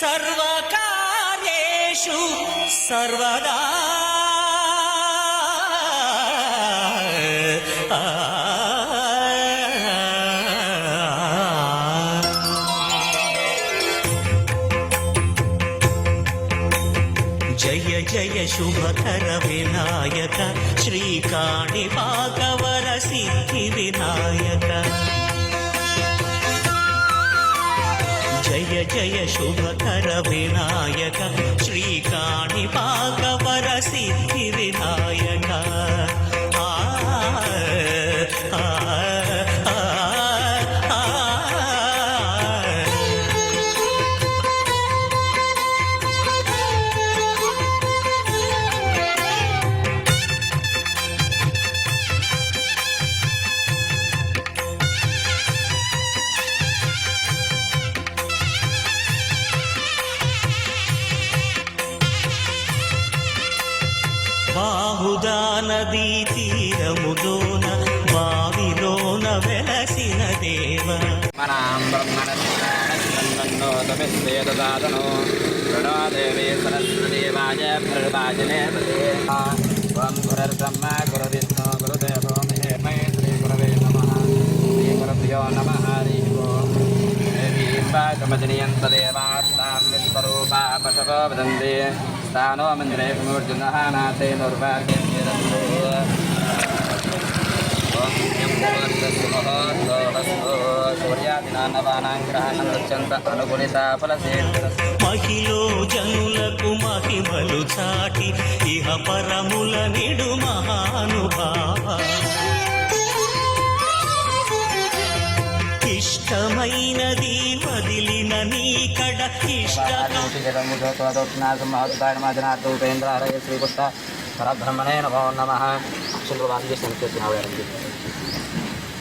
సర్వకార్యేషు సర్వదా. జయ జయ శుభకర వినాయక శ్రీకాణి భాగవర సిద్ధి వినాయక. జయ జయ శుభకర వినాయక శ్రీకాణి భాగవర సిద్ధి వినాయక తమిస్వేదదాతనో ప్రణో దేవే సరస్వదేవాయ భరవాజనే ఓం గురుర్బ్రహ్మ గురువిష్ణు గురుదేవో మహేమయ శ్రీ గురవే నమ శ్రీ గురుభ్యో నమ హరి ఓం దేవాస్తాం విశ్వరూపా పశవో వదంతి స్థానో మందిరే నాథే నిర్వాగ్యం మహిలో జనులకు మహిమలు చాటి ఇహ పరముల నిడు మహానుభావ. ఇష్టమైనది వదిలిన నీకడ ఇష్ట. శ్రీకృష్ణ పరబ్రహ్మణే నమో నమ చంద్రబాబు చేసిన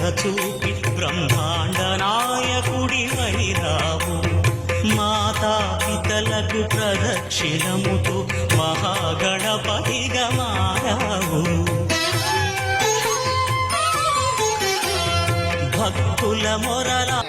శ్రద్ధ చూపి బ్రహ్మాండ నాయకుడి రావు మాతా పితలకు ప్రదక్షిణముతో మహాగణపతిగా మారావు భక్తుల మొరలా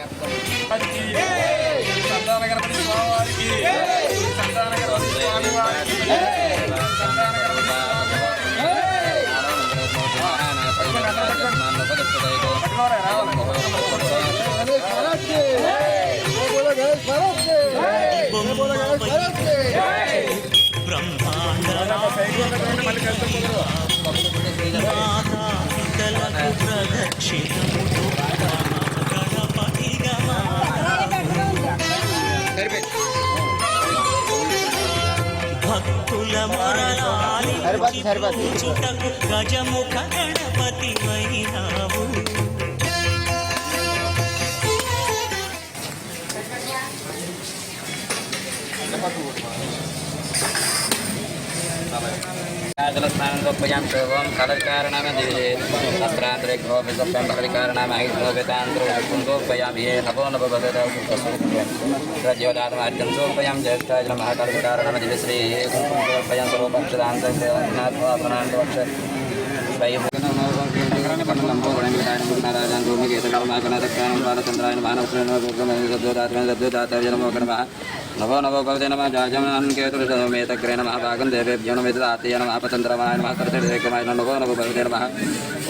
భక్తుల మొరలాలి గజముఖ గణపతి వైనావు జలస్నానందోపయాం శోభం కలకారణామ దివే వస్త్రాంతరే గోపిసప్యం బహరికారణామ ఐగ్నోపితాంతరో కుందోపయామి ఏ నభో నభ ప్రజ్యోదాతమార్గం సోపయాం జ్యేష్ఠాజన మహాకలకారణామ దివ్య శ్రీ కుంకుమోపయాం సర్వపక్షదాంతక్ష పండంబో బాలచంద్రాయన మానవశ్రేణ నవో నవో భవతే నమ. జాజమన్ కేతుర్మేతగ్రే నమ. భాగం దేవేభ్యో నమ నమ. పతంద్రమాయ నమ. కర్తేకమాయ నవో నవో భవతే నమ.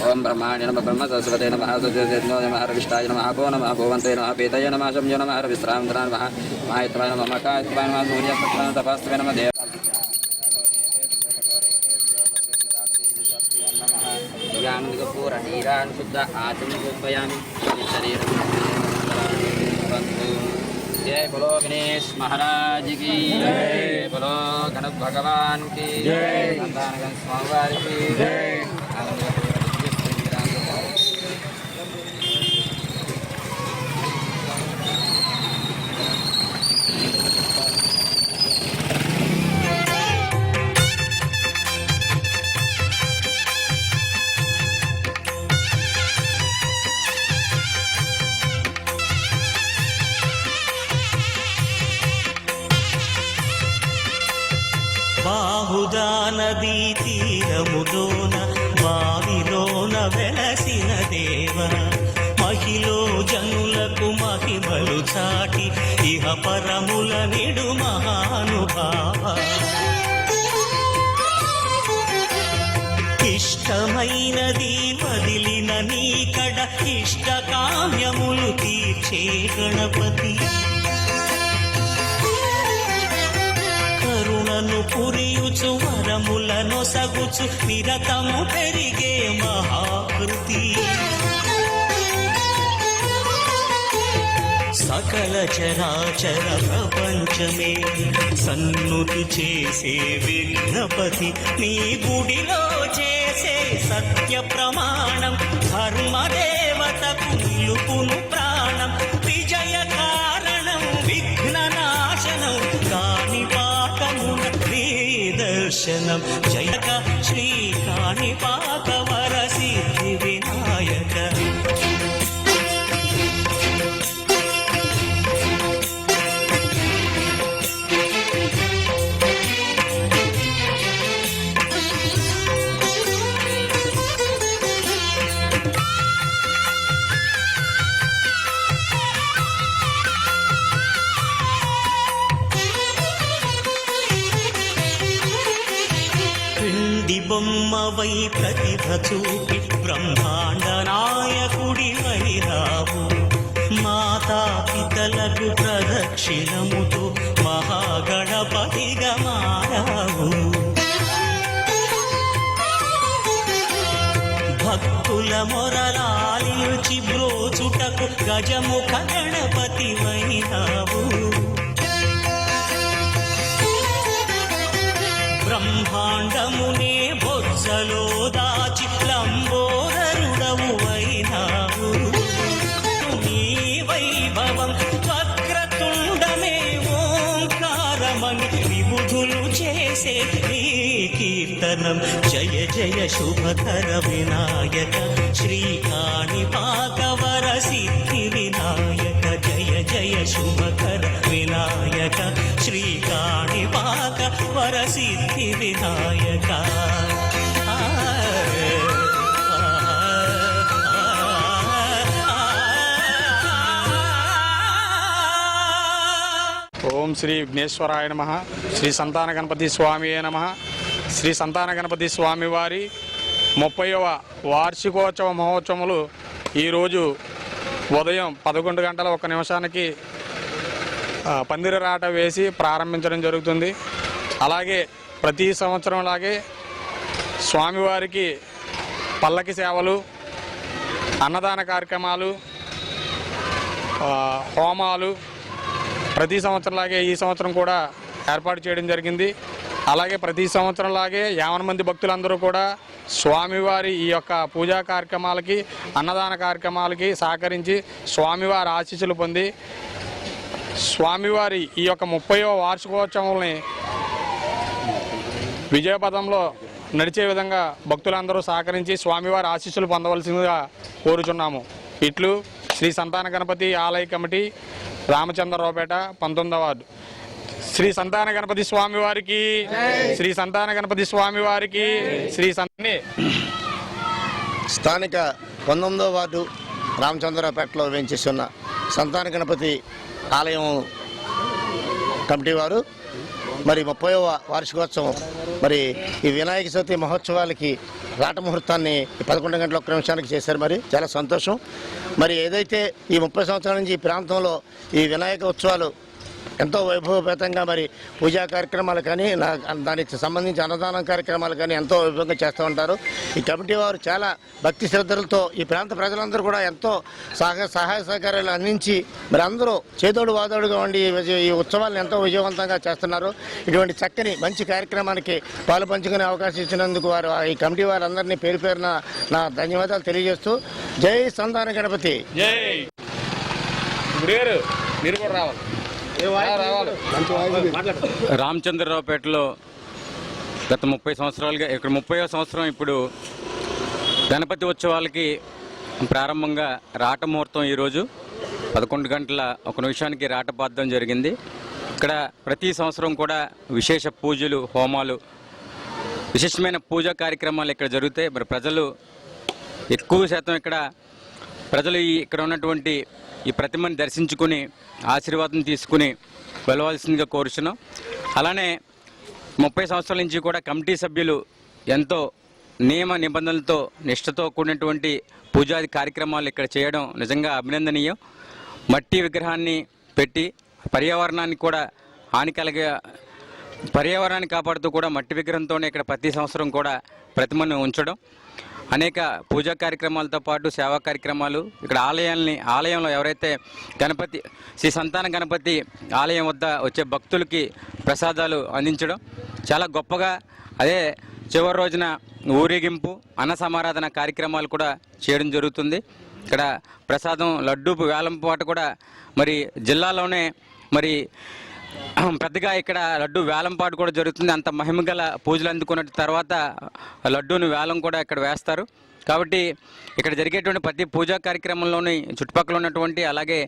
ఓం బ్రహ్మాణ్య నమ. బ్రహ్మ సరస్వతే నమ. సుజేనో నమ హరవిష్టాయ నమ. భో నమ. భువంతే నమ. పీతయ నమ. శంజో నమ. హర నమ. మాయత్వాయ నమ. మకాయత్వాయ నమ. నమ. దేవ శరీరాన్ని శుద్ధ ఆచరణ గోపయామి శరీరం జయ బలో గణేష్ మహారాజ్కి జయ బలో గణ భగవాన్కి జయ స్వామివారికి. జయ జనులకు మహిమలు చాటి ఇహ పరముల నిడు మహానుభావ. ఇష్టమైనది వదిలిన నీ కడ ఇష్ట కామ్యములు తీర్చే గణపతి. కరుణను పురియుచు వరములను సగుచు నిరతము పెరిగే మహా సకల చరాచర ప్రపంచమే. సన్నుతి చేసే విఘ్నపతి నీ గుడిలో చేసే సత్య ప్రమాణం. ధర్మదేవతకు నిలుపును ప్రాణం. విజయ కారణం విఘ్న నాశనం. కాని పాకమున దర్శనం. జయక శ్రీ కాణిపాక బొమ్మవై ప్రతిభ చూపి బ్రహ్మాండ నాయకుడి వైరావు. మాతా పితలకు ప్రదక్షిణముతో మహాగణపతిగా మారావు. భక్తుల మొరలాలిచి బ్రోచుటకు గజముఖ గణపతి వైనావు బ్రహ్మాండముని బొజ్జలో దాచి లంబోదరుడవు అయినావు నీ వైభవం వక్రతుండమే ఓంకారమని విబుధులు చేసే నీ కీర్తనం. జయ జయ శుభకర వినాయక. శ్రీ విఘ్నేశ్వరాయ నమ. శ్రీ సంతాన గణపతి స్వామి నమ. శ్రీ సంతాన గణపతి స్వామివారి ముప్పైవ వార్షికోత్సవ మహోత్సవములు ఈరోజు ఉదయం పదకొండు గంటల ఒక నిమిషానికి ఆ, పందిరరాట వేసి ప్రారంభించడం జరుగుతుంది. అలాగే ప్రతి సంవత్సరం లాగే స్వామివారికి పల్లకి సేవలు అన్నదాన కార్యక్రమాలు హోమాలు ప్రతి సంవత్సరంలాగే ఈ సంవత్సరం కూడా ఏర్పాటు చేయడం జరిగింది. అలాగే ప్రతి సంవత్సరంలాగే యావన మంది భక్తులందరూ కూడా స్వామివారి ఈ యొక్క పూజా కార్యక్రమాలకి అన్నదాన కార్యక్రమాలకి సహకరించి స్వామివారి ఆశీస్సులు పొంది స్వామివారి ఈ యొక్క ముప్పయో వార్షికోత్సవంని విజయపథంలో నడిచే విధంగా భక్తులందరూ సహకరించి స్వామివారి ఆశీస్సులు పొందవలసిందిగా కోరుచున్నాము. ఇట్లు శ్రీ సంతాన గణపతి ఆలయ కమిటీ రామచంద్రరావుపేట పంతొమ్మిదవ వార్డు. శ్రీ సంతాన గణపతి స్వామి వారికి శ్రీ సంతాన గణపతి స్వామి వారికి శ్రీ సంతని. స్థానిక పంతొమ్మిదో వార్డు రామచంద్రపేటలో వేయించేసి ఉన్న సంతాన గణపతి ఆలయం కమిటీ వారు మరి ముప్పైవ వార్షికోత్సవం. మరి ఈ వినాయక చవితి మహోత్సవాలకి రాట ముహూర్తాన్ని పదకొండు గంటల ఒక్క నిమిషానికి చేశారు మరి. చాలా సంతోషం. మరి ఏదైతే ఈ ముప్పై సంవత్సరాల నుంచి ఈ ప్రాంతంలో ఈ వినాయక ఉత్సవాలు ఎంతో వైభవపేతంగా మరి పూజా కార్యక్రమాలు కానీ నా- దానికి సంబంధించి అన్నదానం కార్యక్రమాలు కానీ ఎంతో వైభవంగా చేస్తూ ఉంటారు. ఈ కమిటీ వారు చాలా భక్తి శ్రద్ధలతో ఈ ప్రాంత ప్రజలందరూ కూడా ఎంతో సహ సహాయ సహకారాలు అందించి మరి అందరూ చేదోడు వాదోడుగా ఉండి ఈ విజయ- ఈ ఉత్సవాలను ఎంతో విజయవంతంగా చేస్తున్నారు. ఇటువంటి చక్కని మంచి కార్యక్రమానికి పాలు పంచుకునే అవకాశం ఇచ్చినందుకు వారు ఈ కమిటీ వారందరినీ పేరు పేరున నా ధన్యవాదాలు తెలియజేస్తూ జై సంతాన గణపతి. జై. మీరు కూడా రావాలి. రామచంద్రరావుపేటలో గత ముప్పై సంవత్సరాలుగా ఇక్కడ ముప్పై సంవత్సరం ఇప్పుడు గణపతి ఉత్సవాలకి ప్రారంభంగా రాట ముహూర్తం ఈరోజు. పదకొండు గంటల ఒక నిమిషానికి రాట జరిగింది. ఇక్కడ ప్రతి సంవత్సరం కూడా విశేష పూజలు హోమాలు విశేషమైన పూజా కార్యక్రమాలు ఇక్కడ జరుగుతాయి. మరి ప్రజలు ఎక్కువ శాతం ఇక్కడ ప్రజలు ఇక్కడ ఉన్నటువంటి ఈ ప్రతిమని దర్శించుకుని ఆశీర్వాదం తీసుకుని వెళ్ళవలసిందిగా కోరుచున్నాం. అలానే ముప్పై సంవత్సరాల నుంచి కూడా కమిటీ సభ్యులు ఎంతో నియమ నిబంధనలతో నిష్ఠతో కూడినటువంటి పూజాది కార్యక్రమాలు ఇక్కడ చేయడం నిజంగా అభినందనీయం. మట్టి విగ్రహాన్ని పెట్టి పర్యావరణాన్ని కూడా హాని కలిగే పర్యావరణాన్ని కాపాడుతూ కూడా మట్టి విగ్రహంతోనే ఇక్కడ ప్రతి సంవత్సరం కూడా ప్రతిమను ఉంచడం. అనేక పూజా కార్యక్రమాలతో పాటు సేవా కార్యక్రమాలు. ఇక్కడ ఆలయాల్ని ఆలయంలో ఎవరైతే గణపతి శ్రీ సంతాన గణపతి ఆలయం వద్ద వచ్చే భక్తులకి ప్రసాదాలు అందించడం చాలా గొప్పగా అదే చివరి రోజున ఊరేగింపు అన్న సమారాధన కార్యక్రమాలు కూడా చేయడం జరుగుతుంది. ఇక్కడ ప్రసాదం లడ్డూ వేలం పాటు కూడా మరి జిల్లాలోనే మరి పెద్దగా ఇక్కడ లడ్డు వేలంపాటు కూడా జరుగుతుంది. అంత మహిమగల పూజలు అందుకున్న తర్వాత లడ్డూని వేలం కూడా ఇక్కడ వేస్తారు. కాబట్టి ఇక్కడ జరిగేటువంటి ప్రతి పూజా కార్యక్రమంలోని చుట్టుపక్కల ఉన్నటువంటి అలాగే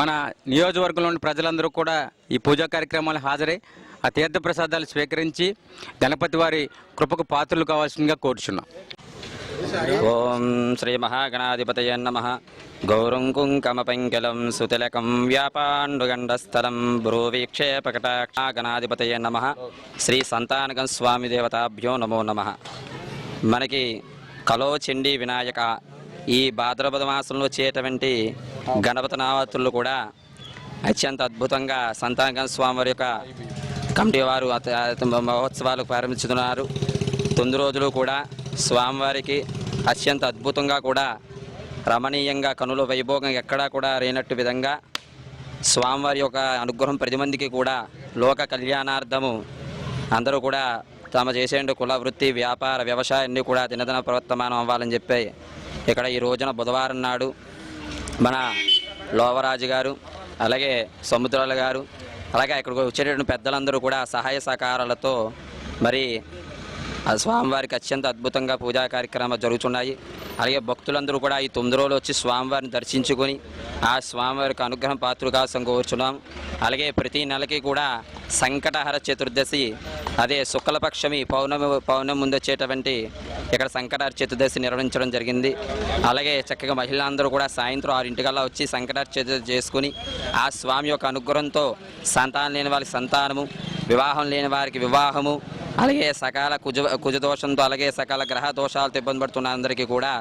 మన నియోజకవర్గంలోని ప్రజలందరూ కూడా ఈ పూజా కార్యక్రమాలు హాజరై ఆ తీర్థ ప్రసాదాలు స్వీకరించి గణపతి వారి కృపకు పాత్రలు కావాల్సిందిగా కోరుచున్నాం. ఓం శ్రీ మహాగణాధిపతయ నమ. గౌరం కుంకమపంకలం సుతిలకం వ్యాపాండుగండస్థలం బ్రూవీక్షేపకటాక్షగణాధిపతయ నమ. శ్రీ సంతానకం స్వామి దేవతాభ్యో నమో నమ. మనకి కలో చండీ వినాయక ఈ భాద్రపద మాసంలో చేయటువంటి గణపతి నావతులు కూడా అత్యంత అద్భుతంగా సంతానకం స్వామి వారి యొక్క కమిటీ వారు మహోత్సవాలు ప్రారంభించుతున్నారు. తొమ్మిది రోజులు కూడా స్వామివారికి అత్యంత అద్భుతంగా కూడా రమణీయంగా కనుల వైభోగం ఎక్కడా కూడా రేనట్టు విధంగా స్వామివారి యొక్క అనుగ్రహం ప్రతి మందికి కూడా లోక కళ్యాణార్థము అందరూ కూడా తమ చేసేందు కుల వృత్తి వ్యాపార వ్యవసాయాన్ని కూడా దినదిన ప్రవర్తమానం అవ్వాలని చెప్పి ఇక్కడ ఈ రోజున బుధవారం నాడు మన లోవరాజు గారు అలాగే సముద్రాల గారు అలాగే ఇక్కడికి వచ్చేటటువంటి పెద్దలందరూ కూడా సహాయ సహకారాలతో మరి ఆ స్వామివారికి అత్యంత అద్భుతంగా పూజా కార్యక్రమాలు జరుగుతున్నాయి. అలాగే భక్తులందరూ కూడా ఈ తొమ్మిది రోజులు వచ్చి స్వామివారిని దర్శించుకొని ఆ స్వామివారికి అనుగ్రహం పాత్రగా కోరుచున్నాం. అలాగే ప్రతి నెలకి కూడా సంకటహర చతుర్దశి అదే శుక్లపక్షమి పౌర్ణమి పౌర్ణమి ముందు వచ్చేటువంటి ఇక్కడ సంకటహర చతుర్దశి నిర్వహించడం జరిగింది. అలాగే చక్కగా మహిళలందరూ కూడా సాయంత్రం ఆరింటికల్లా వచ్చి సంకటహర చతుర్దశి చేసుకుని ఆ స్వామి యొక్క అనుగ్రహంతో సంతానం లేని వారికి సంతానము వివాహం లేని వారికి వివాహము అలాగే సకాల కుజ కుజదోషంతో అలాగే సకాల గ్రహ దోషాలతో ఇబ్బంది పడుతున్న అందరికీ కూడా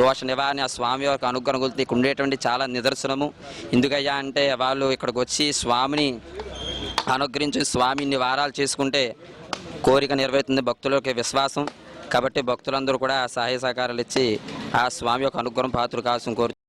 దోష నివారణ స్వామి యొక్క అనుగ్రహం గురించి ఉండేటువంటి చాలా నిదర్శనము. ఎందుకయ్యా అంటే వాళ్ళు ఇక్కడికి వచ్చి స్వామిని అనుగ్రహించి స్వామిని వారాలు చేసుకుంటే కోరిక నెరవేరుతుంది భక్తులకి విశ్వాసం. కాబట్టి భక్తులందరూ కూడా సహాయ సహకారాలు ఇచ్చి ఆ స్వామి యొక్క అనుగ్రహం పాత్ర కావాల్సిన కోరు